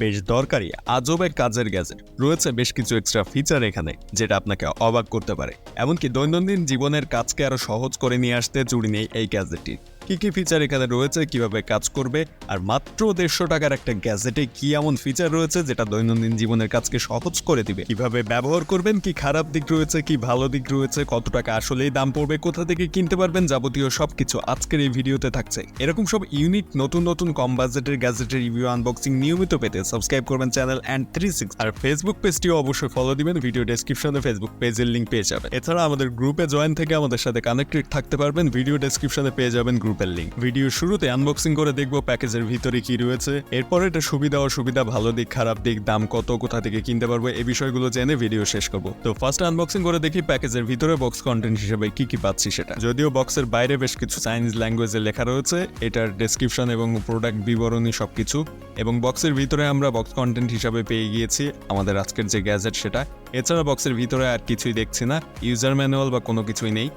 বেশ দরকারি আজব এক কাজের গ্যাজেট। রয়েছে বেশ কিছু এক্সট্রা ফিচার এখানে, যেটা আপনাকে অবাক করতে পারে। এমনকি দৈনন্দিন জীবনের কাজকে আরও সহজ করে নিয়ে আসতে জুড়ি নেই এই গ্যাজেটটি। কি কি ফিচার এখানে রয়েছে, কীভাবে কাজ করবে, আর মাত্র দেড়শো টাকার একটা গ্যাজেটে কি এমন ফিচার রয়েছে যেটা দৈনন্দিন জীবনের কাজকে সহজ করে দিবে? কীভাবে ব্যবহার করবেন, কি খারাপ দিক রয়েছে, কি ভালো দিক রয়েছে, কত টাকা আসলেই দাম পড়বে, কোথা থেকে কিনতে পারবেন, যাবতীয় সবকিছু আজকের এই ভিডিওতে থাকছে। এরকম সব ইউনিক নতুন নতুন কম বাজেটের গ্যাজেটের রিভিউ আনবক্সিং নিয়মিত পেতে সাবস্ক্রাইব করবেন চ্যানেল অ্যান্ড থ্রি সিক্স আর ফেসবুক পেজটিও অবশ্যই ফলো দিবেন ভিডিও ডেসক্রিপশনে ফেসবুক পেজের লিঙ্ক পেয়ে যাবেন। এছাড়া আমাদের গ্রুপে জয়েন থেকে আমাদের সাথে কানেক্টেড থাকতে পারবেন ভিডিও ডেসক্রিপশনে পেয়ে যাবেন গ্রুপের লিঙ্ক ভিডিও শুরুতে আনবক্সিং করে দেখব প্যাকেজের ভিতরে কি রয়েছে। এরপর এটা সুবিধা, অসুবিধা, ভালো দিক, খারাপ দিক, দাম কত, কোথা থেকে কিনতে পারব, এই বিষয়গুলো জেনে ভিডিও শেষ করব। তো ফার্স্ট আনবক্সিং করে দেখি প্যাকেজের ভিতরে বক্স কন্টেন্ট হিসেবে কি কি পাচ্ছি সেটা। যদিও বক্সের বাইরে বেশ কিছু চাইনিজ ল্যাঙ্গুয়েজে লেখা রয়েছে, এটার ডেসক্রিপশন এবং প্রোডাক্ট বিবরণী সবকিছু। এবং বক্সের ভিতরে আমরা বক্স কন্টেন্ট হিসাবে পেয়ে গিয়েছি আমাদের আজকের যে গ্যাজেট সেটা। এছাড়া বক্সের ভিতরে আর কিছুই দেখছি না ইউজার ম্যানুয়াল বা কোনো কিছুই নেই।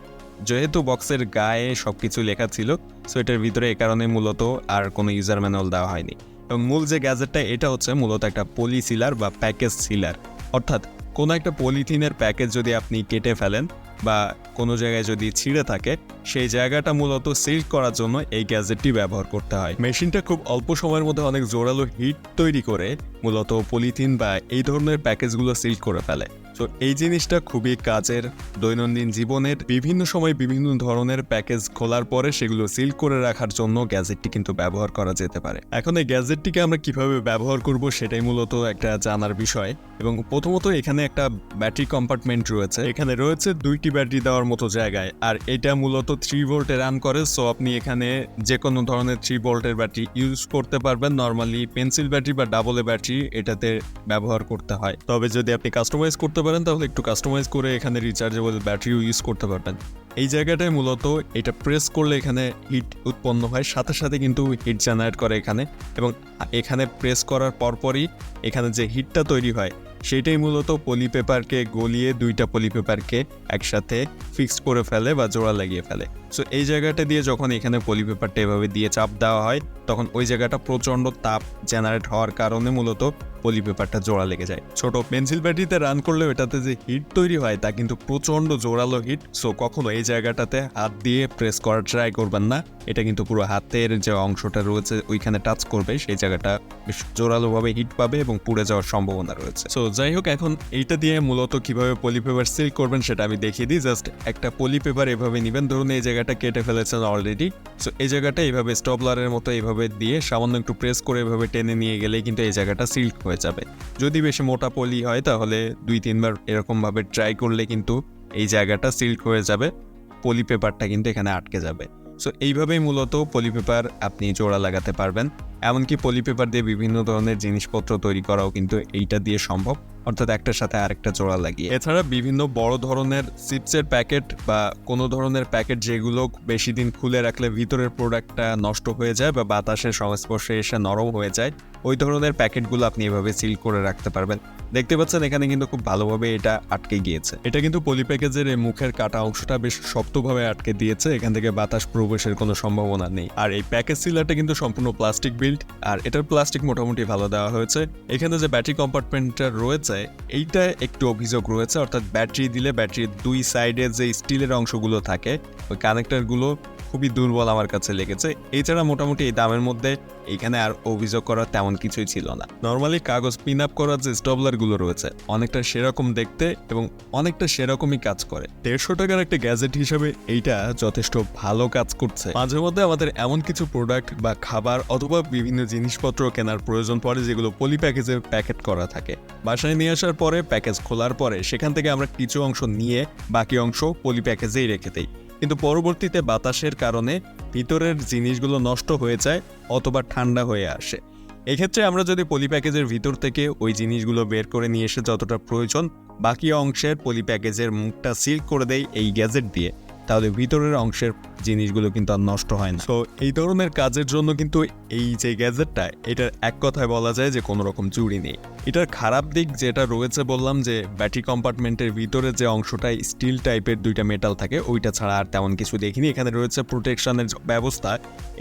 যেহেতু বক্সের গায়ে সব কিছু লেখা ছিল সো এটার ভিতরে এ কারণে মূলত আর কোনো ইউজার ম্যানুয়াল দেওয়া হয়নি। এবং মূল যে গ্যাজেটটা এটা হচ্ছে মূলত একটা পলি সিলার বা প্যাকেজ সিলার অর্থাৎ কোনো একটা পলিথিনের প্যাকেজ যদি আপনি কেটে ফেলেন বা কোনো জায়গায় যদি ছিঁড়ে থাকে, সেই জায়গাটা মূলত সিল করার জন্য এই গ্যাজেটটি ব্যবহার করতে হয়। মেশিনটা খুব অল্প সময়ের মধ্যে অনেক জোরালো হিট তৈরি করে মূলত পলিথিন বা এই ধরনের প্যাকেজগুলো সিল করে ফেলে। তো এই জিনিসটা খুবই কাজের দৈনন্দিন জীবনের বিভিন্ন সময় বিভিন্ন ধরনের প্যাকেজ খোলার পরে সেগুলো সিল করে রাখার জন্য গ্যাজেটটি কিন্তু ব্যবহার করা যেতে পারে। এখন এই গ্যাজেটটিকে আমরা কীভাবে ব্যবহার করব সেটাই মূলত একটা জানার বিষয়। এবং প্রথমত এখানে একটা ব্যাটারি কম্পার্টমেন্ট রয়েছে। এখানে রয়েছে দুইটি ব্যাটারি দেওয়ার মতো জায়গায়। আর এটা মূলত থ্রি ভোল্টে রান করে। সো আপনি এখানে যে কোনো ধরনের থ্রি ভোল্টের ব্যাটারি ইউজ করতে পারবেন। নর্মালি পেন্সিল ব্যাটারি বা ডাবল ব্যাটারি এটাতে ব্যবহার করতে হয়। তবে যদি আপনি কাস্টমাইজ করতে পারেন, তাহলে একটু কাস্টমাইজ করে এখানে রিচার্জেবল ব্যাটারিও ইউজ করতে পারবেন। এই জায়গাটায় মূলত এটা প্রেস করলে এখানে হিট উৎপন্ন হয়, সাথে সাথে কিন্তু হিট জেনারেট করে এখানে এবং এখানে প্রেস করার পরপরই এখানে যে হিটটা তৈরি হয় সেটাই মূলত পলি পেপারকে গলিয়ে দুইটা পলি পেপারকে একসাথে ফিক্স করে ফেলে বা জোড়া লাগিয়ে ফেলে। সো এই জায়গাটা দিয়ে যখন এখানে পলি পেপারটা এভাবে দিয়ে চাপ দেওয়া হয়, তখন ওই জায়গাটা প্রচণ্ড তাপ জেনারেট হওয়ার কারণে মূলত পলি পেপারটা জোড়া লেগে যায়। ছোট পেন্সিল ব্যাটারিতে রান করলেও এটাতে যে হিট তৈরি হয়, তা কিন্তু প্রচণ্ড জোরালো হিট সো কখনো এই জায়গাটাতে হাত দিয়ে প্রেস করার ট্রাই করবেন না। এটা কিন্তু পুরো হাতের যে অংশটা রয়েছে, ওইখানে টাচ করবে, সেই জায়গাটা বেশ জোরালোভাবে হিট পাবে এবং পুড়ে যাওয়ার সম্ভাবনা রয়েছে। সো যাই হোক, এখন এইটা দিয়ে মূলত কীভাবে পলি পেপার সিল করবেন সেটা আমি দেখিয়ে দিই। জাস্ট একটা পলি পেপার এভাবে নেবেন। ধরুন এই জায়গাটা কেটে ফেলেছেন অলরেডি সো এই জায়গাটা এইভাবে স্টপলারের মতো এইভাবে দিয়ে সামান্য একটু প্রেস করে এভাবে টেনে নিয়ে গেলে কিন্তু এই জায়গাটা সিল্ক হয়ে যাবে। যদি বেশি মোটা পলি হয়, তাহলে দুই তিনবার এরকমভাবে ট্রাই করলে কিন্তু এই জায়গাটা সিল্ক হয়ে যাবে পলি পেপারটা কিন্তু এখানে আটকে যাবে। সো এইভাবেই মূলত পলি পেপার আপনি জোড়া লাগাতে পারবেন। এমনকি পলি পেপার দিয়ে বিভিন্ন ধরনের জিনিসপত্র তৈরি করাও কিন্তু এইটা দিয়ে সম্ভব। অর্থাৎ একটার সাথে আরেকটা জোড়া লাগিয়ে। এছাড়া বিভিন্ন বড় ধরনের চিপসের প্যাকেট বা কোনো ধরনের প্যাকেট যেগুলো বেশি দিন খুলে রাখলে ভিতরের প্রোডাক্টটা নষ্ট হয়ে যায় বা বাতাসের সংস্পর্শে এসে নরম হয়ে যায়, ওই ধরনের প্যাকেটগুলো আপনি এভাবে সিল করে রাখতে পারবেন। দেখতে পাচ্ছেন এখানে কিন্তু খুব ভালোভাবে এটা আটকে গিয়েছে। এটা কিন্তু পলি প্যাকেজের এই মুখের কাটা অংশটা বেশ শক্তভাবে আটকে দিয়েছে, এখান থেকে বাতাস প্রবেশের কোনো সম্ভাবনা নেই। আর এই প্যাকেজ সিলারটা কিন্তু সম্পূর্ণ প্লাস্টিক বিল্ড, আর এটার প্লাস্টিক মোটামুটি ভালো দেওয়া হয়েছে। এখানে যে ব্যাটারি কম্পার্টমেন্টটা রয়েছে এইটা একটু অভিযোগ রয়েছে, অর্থাৎ ব্যাটারি দিলে ব্যাটারির দুই সাইডে যে স্টিলের অংশগুলো থাকে, ওই কানেক্টরগুলো খুবই দুর্বল আমার কাছে লেগেছে। এছাড়া মোটামুটি এই দামের মধ্যে এখানে আর অভিযোগ করার তেমন কিছুই ছিল না। নর্মালি কাগজ পিন আপ করার যে স্টবলারগুলো রয়েছে, অনেকটা সেরকম দেখতে এবং অনেকটা সেরকমই কাজ করে। দেড়শো টাকার একটা গ্যাজেট হিসেবে এইটা যথেষ্ট ভালো কাজ করছে। মাঝে মধ্যে আমাদের এমন কিছু প্রোডাক্ট বা খাবার অথবা বিভিন্ন জিনিসপত্র কেনার প্রয়োজন পড়ে, যেগুলো পলি প্যাকেজে প্যাকেট করা থাকে। বাসায় নিয়ে আসার পরে প্যাকেজ খোলার পরে, সেখান থেকে আমরা কিছু অংশ নিয়ে বাকি অংশ পলি প্যাকেজেই রেখে দেই। কিন্তু পরবর্তীতে বাতাসের কারণে ভিতরের জিনিসগুলো নষ্ট হয়ে যায় অথবা ঠান্ডা হয়ে আসে। এক্ষেত্রে আমরা যদি পলি প্যাকেজের ভিতর থেকে ওই জিনিসগুলো বের করে নিয়ে এসে যতটা প্রয়োজন, বাকি অংশের পলি প্যাকেজের মুখটা সিল করে দেয় এই গ্যাজেট দিয়ে। তাহলে ভিতরের অংশের জিনিসগুলো কিন্তু আর নষ্ট হয় না। তো এই ধরনের কাজের জন্য কিন্তু এই যে গ্যাজেটটা, এটার এক কথায় বলা যায় যে কোনো রকম চুরি নেই। এটার খারাপ দিক যেটা রয়েছে বললাম যে ব্যাটারি কম্পার্টমেন্টের ভিতরে যে অংশটায় স্টিল টাইপের দুইটা মেটাল থাকে, ওইটা ছাড়া আর তেমন কিছু দেখিনি। এখানে রয়েছে প্রোটেকশনের ব্যবস্থা।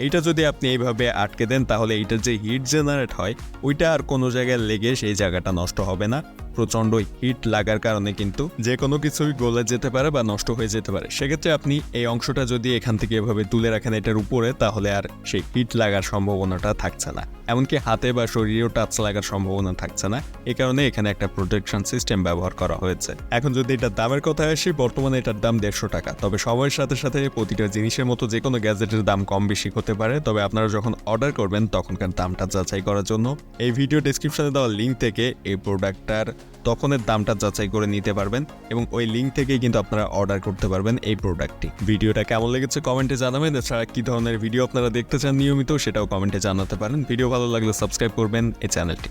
এইটা যদি আপনি এইভাবে আটকে দেন, তাহলে এইটার যে হিট জেনারেট হয়, ওইটা আর কোনো জায়গায় লেগে সেই জায়গাটা নষ্ট হবে না। প্রচণ্ড হিট লাগার কারণে কিন্তু যে কোনো কিছুই গলে যেতে পারে বা নষ্ট হয়ে যেতে পারে। সেক্ষেত্রে আপনি এই অংশটা যদি এখান থেকে এভাবে তুলে রাখেন এটার উপরে, তাহলে আর সেই হিট লাগার সম্ভাবনাটা থাকছে না। এমনকি হাতে বা শরীরেও টাচ লাগার সম্ভাবনা থাকছে না। এ কারণে এখানে একটা প্রোটেকশন সিস্টেম ব্যবহার করা হয়েছে। এখন যদি এটার দামের কথা আসি, বর্তমানে এটার দাম দেড়শো টাকা। তবে সময়ের সাথে সাথে প্রতিটা জিনিসের মতো যে কোনো গ্যাজেটের দাম কম বেশি হতে পারে। তবে আপনারা যখন অর্ডার করবেন, তখনকার দামটা যাচাই করার জন্য এই ভিডিও ডিসক্রিপশনে দেওয়া লিঙ্ক থেকে এই প্রোডাক্টটার তখনের দামটা যাচাই করে নিতে পারবেন এবং ওই লিঙ্ক থেকেই কিন্তু আপনারা অর্ডার করতে পারবেন এই প্রোডাক্টটি ভিডিওটা কেমন লেগেছে কমেন্টে জানাবেন। এছাড়া কী ধরনের ভিডিও আপনারা দেখতে চান নিয়মিত সেটাও কমেন্টে জানাতে পারেন। ভিডিও ভালো লাগলে সাবস্ক্রাইব করবেন এই চ্যানেলটি